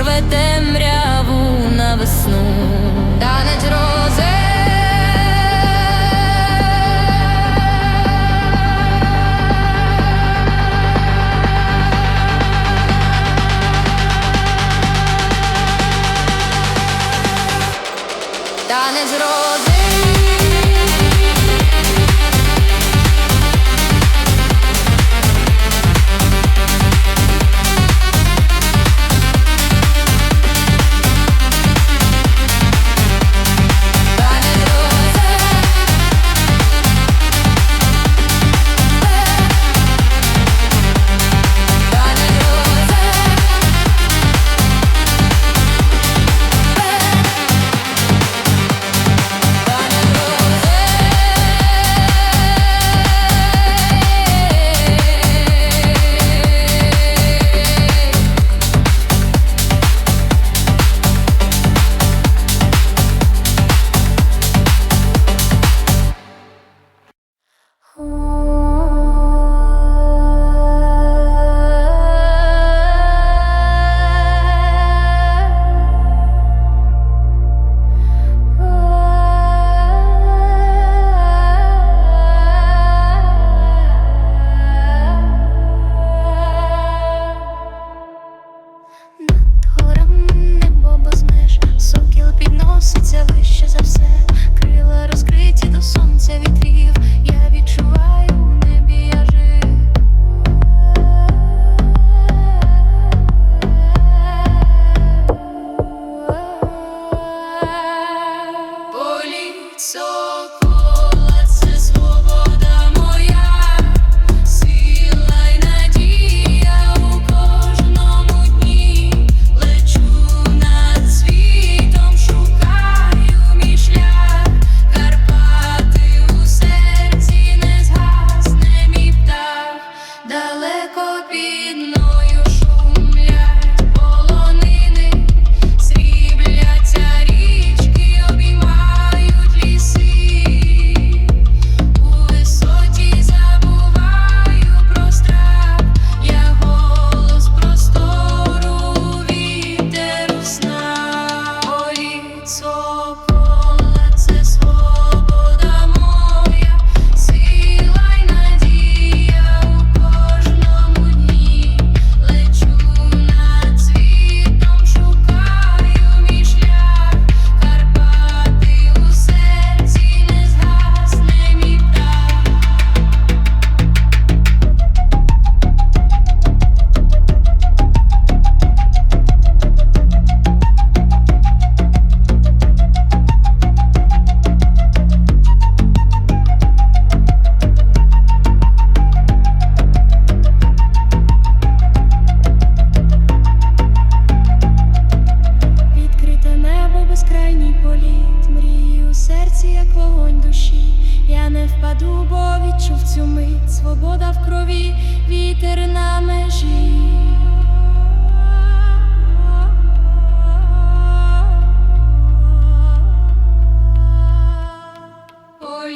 що рве темряву на весну.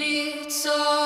it's all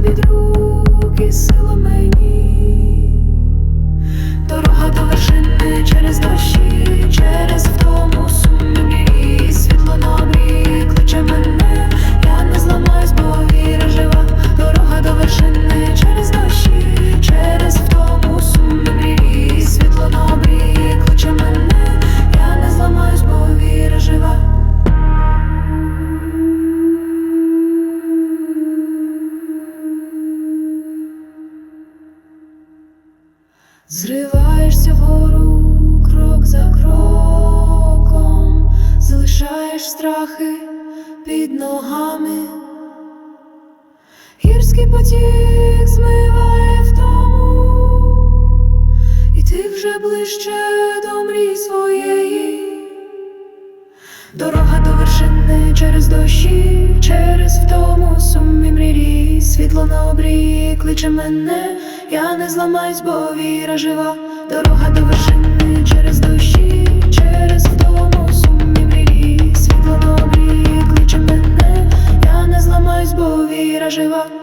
Садить руки силами. Зриваєшся вгору крок за кроком, залишаєш страхи під ногами. Гірський потік змиває втому, і ти вже ближче до мрій своєї. Дорога до вершини через дощі, через втому сумі мрії, світло на обрії кличе мене, я не зламаюсь, бо віра жива. Дорога до вершини через душі, через втому сумі мрії, світло на обрії кличе мене, я не зламаюсь, бо віра жива.